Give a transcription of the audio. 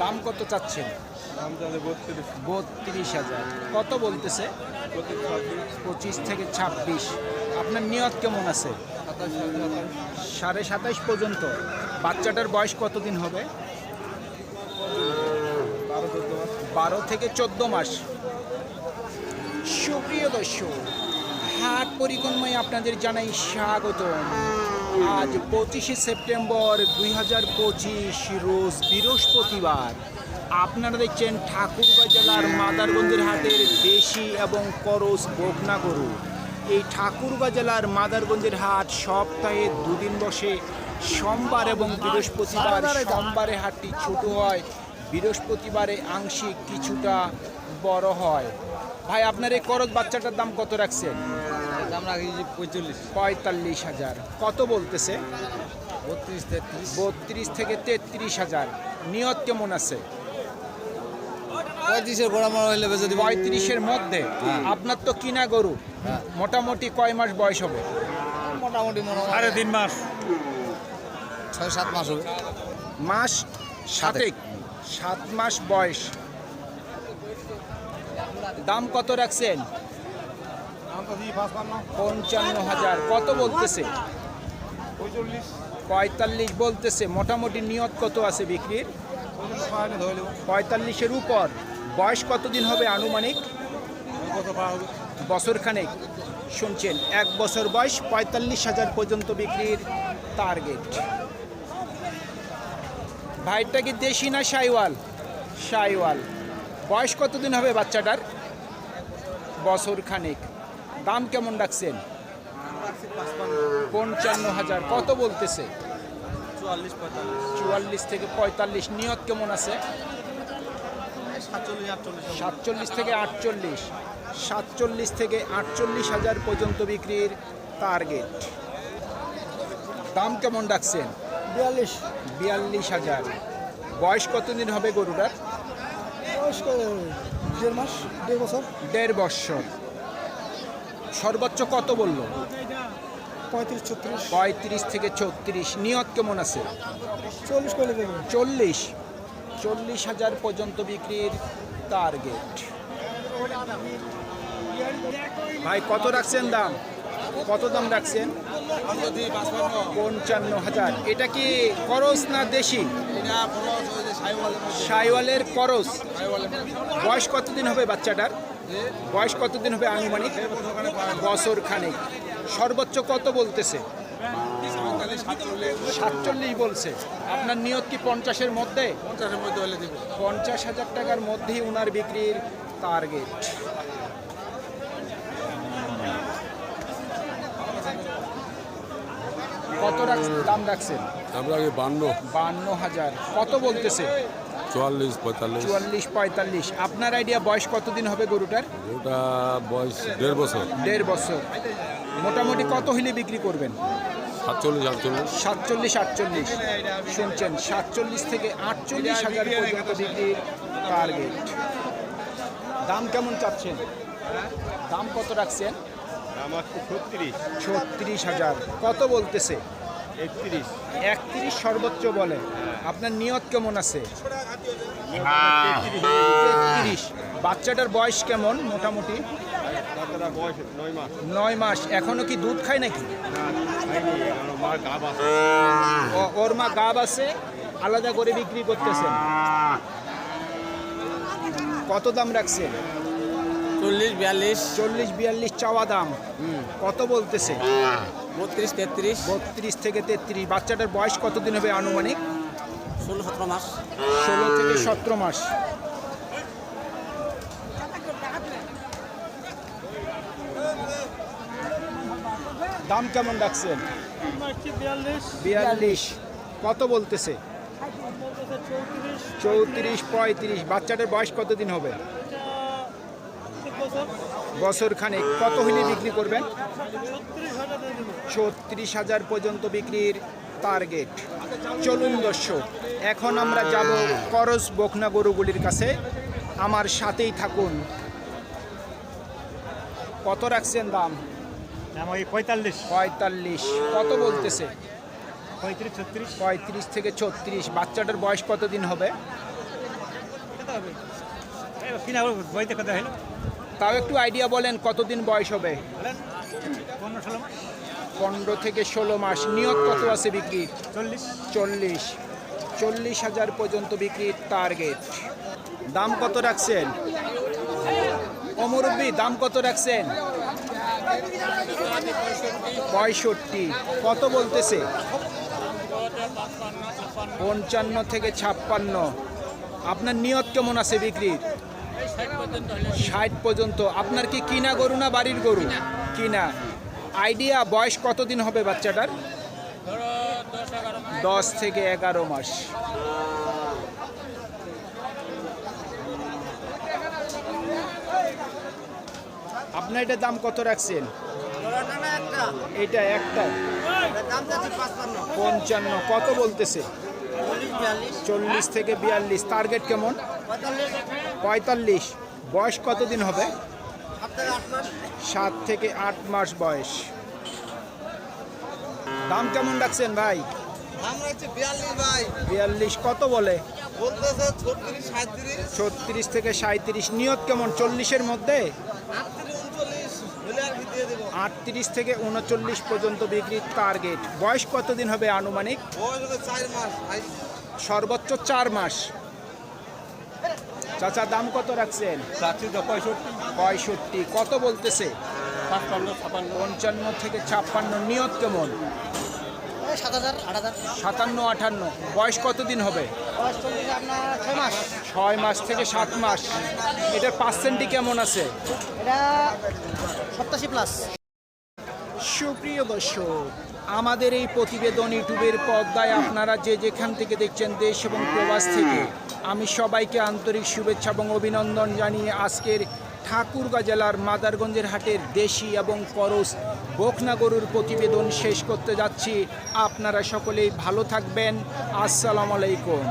দাম কত চাচ্ছেন? দাম চালে বত্রিশ। বত্রিশ হাজার। কত বলতেছে? পঁচিশ থেকে ছাব্বিশ। আপনার নিয়ত কেমন আছে? সাতাশ সাতাশ। সাড়ে সাতাইশ পর্যন্ত। বাচ্চাটার বয়স কতদিন হবে? বারো থেকে চোদ্দ মাস। সুপ্রিয় দর্শক হাট পরিক্রমায় আপনাদের জানাই স্বাগত আজ পঁচিশে সেপ্টেম্বর দুই হাজার পঁচিশ, রোজ বৃহস্পতিবার। আপনারা দেখছেন ঠাকুরগাঁ জেলার মাদারগঞ্জের হাটের দেশি এবং করস বকনা গরু। এই ঠাকুরগাঁ জেলার মাদারগঞ্জের হাট সপ্তাহে দুদিন বসে। সোমবার এবং বৃহস্পতিবার সোমবারে হাটটি ছোট হয়, বৃহস্পতিবারে আংশিক কিছুটা বড় হয়। ভাই, আপনার এই করজ বাচ্চাটার দাম কত রাখছেন? দাম রাখি পঁয়তাল্লিশ। পঁয়তাল্লিশ হাজার। কত বলতেছে? বত্রিশ তেত্রিশ। বত্রিশ থেকে তেত্রিশ হাজার। নিয়ত কেমন আছে? পঁয়ত্রিশের গোড়া মারা হইলে বেঁচে পঁয়ত্রিশের মধ্যে। হ্যাঁ। আপনার তো কিনা গরু। হ্যাঁ। মোটামুটি কয় মাস বয়স হবে? মোটামুটি সাড়ে তিন মাস। ছয় সাত মাস হবে। মাস সাতেক। সাত মাস বয়স। দাম কত রাখছেন? পঞ্চান্ন হাজার। কত বলতেছে? পঁয়তাল্লিশ। বলতেছে। মোটামুটি নিয়ত কত আছে বিক্রির? পঁয়তাল্লিশের উপর। বয়স কতদিন হবে আনুমানিক? বছরখানেক শুনছেন এক বছর বয়স পঁয়তাল্লিশ হাজার পর্যন্ত বিক্রির টার্গেট ভাইটা কি দেশি না সাইওয়াল? সাইওয়াল। বয়স কতদিন হবে বাচ্চাটার? বছর খানেক। দাম কেমন রাখছেন? পঞ্চান্ন হাজার। কত বলতেছে? চুয়াল্লিশ থেকে পঁয়তাল্লিশ। নিয়ত কেমন আছে? সাতচল্লিশ থেকে আটচল্লিশ। সাতচল্লিশ থেকে আটচল্লিশ হাজার পর্যন্ত বিক্রির টার্গেট দাম কেমন ডাকছেন বিয়াল্লিশ। বিয়াল্লিশ হাজার। বয়স কতদিন হবে গরুটার? বয়স? দেড় মাস দেড় বছর। দেড় বৎসর সর্বোচ্চ কত বলল? পঁয়ত্রিশ ছত্রিশ। পঁয়ত্রিশ থেকে ছত্রিশ। নিয়ত কেমন আছে? চল্লিশ করে দেবেন চল্লিশ। চল্লিশ হাজার পর্যন্ত বিক্রির টার্গেট ভাই কত রাখছেন দাম? কত দাম রাখছেন? পঞ্চান্ন হাজার। এটা কি করস না দেশি? সাইওয়ালের করস। বয়স কতদিন হবে বাচ্চাটার? বয়স কতদিন হবে আনুমানিক? বছর খানেক। সর্বোচ্চ কত বলতেছে? সাতচল্লিশ বলছে। আপনার নিয়ত কি পঞ্চাশের মধ্যে? পঞ্চাশের মধ্যে হলে দিব। পঞ্চাশ হাজার টাকার মধ্যেই ওনার বিক্রির টার্গেট কত দাম রাখছেন? আমরা বান্ন। বান্ন হাজার। কত বলতেছে? চুয়াল্লিশ পঁয়তাল্লিশ। চুয়াল্লিশ পঁয়তাল্লিশ। আপনার আইডিয়া বয়স কতদিন হবে গরুটার? ওটা বয়স দেড় বছর। দেড় বছর। মোটামুটি কত হইলে বিক্রি করবেন? সাতচল্লিশ আটচল্লিশ। সাতচল্লিশ আটচল্লিশ। শুনছেন সাতচল্লিশ থেকে আটচল্লিশ হাজার পর্যন্ত বিক্রির টার্গেট দাম কেমন চাচ্ছেন? দাম কত রাখছেন? আমার ছত্রিশ। ছত্রিশ হাজার। কত বলতেছে? একত্রিশ। একত্রিশ সর্বোচ্চ বলে। আপনার নিয়ত কেমন আছে? তেত্রিশ বাচ্চাটার বয়স কেমন মোটামুটি? নয় মাস। এখনও কি দুধ খায় নাকি? ওর মা গাব আছে আলাদা করে বিক্রি করতেছেন। কত দাম রাখছেন? চল্লিশ বিয়াল্লিশ। চল্লিশ বিয়াল্লিশ চাওয়া দাম। কত বলতেছে? বত্রিশ তেত্রিশ। বত্রিশ থেকে তেত্রিশ। বাচ্চাটার বয়স কতদিন হবে আনুমানিক? ষোলো সতেরো মাস। ষোলো থেকে সতেরো মাস। দাম কেমন রাখছেন? বিয়াল্লিশ। বিয়াল্লিশ কত বলতেছে? চৌত্রিশ পঁয়ত্রিশ। বাচ্চাটার বয়স কতদিন হবে? বছর খানেক কত হইলে বিক্রি করবেন? ছত্রিশ হাজার পর্যন্ত বিক্রির টার্গেট চলুন দর্শক এখন আমরা যাব করস বকনা গরুগুলির কাছে। আমার সাথেই থাকুন। কত রাখছেন দাম? পঁয়তাল্লিশ। পঁয়তাল্লিশ। কত বলতেছে? পঁয়ত্রিশ ছত্রিশ। পঁয়ত্রিশ থেকে ছত্রিশ। বাচ্চাটার বয়স কতদিন হবে? তাও একটু আইডিয়া বলেন কতদিন বয়স হবে? পনেরো থেকে ষোলো মাস। নিয়ত কত আছে বিক্রি? চল্লিশ। চল্লিশ। চল্লিশ হাজার পর্যন্ত বিক্রির টার্গেট দাম কত রাখছেন? অমরব্বী দাম কত রাখছেন? পঁয়ষট্টি। কত বলতেছে? পঞ্চান্ন থেকে ছাপ্পান্ন। আপনার নিয়ত কেমন আছে বিক্রির? ষাট পর্যন্ত। আপনার কি কিনা গরু না বাড়ির গরু? কিনা। আইডিয়া বয়স কতদিন হবে বাচ্চাটার? দশ থেকে এগারো মাস। আপনার এটা দাম কত রাখছেন? এটা একটা। পঞ্চান্ন। কত বলতেছে? চল্লিশ থেকে বিয়াল্লিশ। টার্গেট কেমন? পঁয়তাল্লিশ। বয়স কতদিন হবে? সাত থেকে আট মাস বয়স। দাম কেমন রাখছেন ভাই? বিয়াল্লিশ কত বলে? ছত্রিশ থেকে সাঁত্রিশ নিয়ত কেমন? চল্লিশের মধ্যে? আটত্রিশ থেকে উনচল্লিশ পর্যন্ত বিক্রির টার্গেট বয়স কতদিন হবে আনুমানিক? সর্বোচ্চ চার মাস। চাচা দাম কত রাখছেন? পঁয়ষট্টি। পঁয়ষট্টি। কত বলতেছে? ছাপান্ন। পঞ্চান্ন থেকে ছাপ্পান্ন নিয়ত কেমন? সাতান্ন আটান্ন। বয়স কতদিন হবে? ছয় মাস। থেকে সাত মাস। এটার পার্সেন্টই কেমন আছে? এটা প্লাস। সুপ্রিয় দর্শক আমাদের এই প্রতিবেদন ইউটিউবের পর্দায় আপনারা যে যেখান থেকে দেখছেন দেশ এবং প্রবাস থেকে আমি সবাইকে আন্তরিক শুভেচ্ছা এবং অভিনন্দন জানিয়ে আজকের ঠাকুরগাঁ জেলার মাদারগঞ্জের হাটের দেশি এবং করস গরুর প্রতিবেদন শেষ করতে যাচ্ছি। আপনারা সকলেই ভালো থাকবেন। আসসালামু আলাইকুম।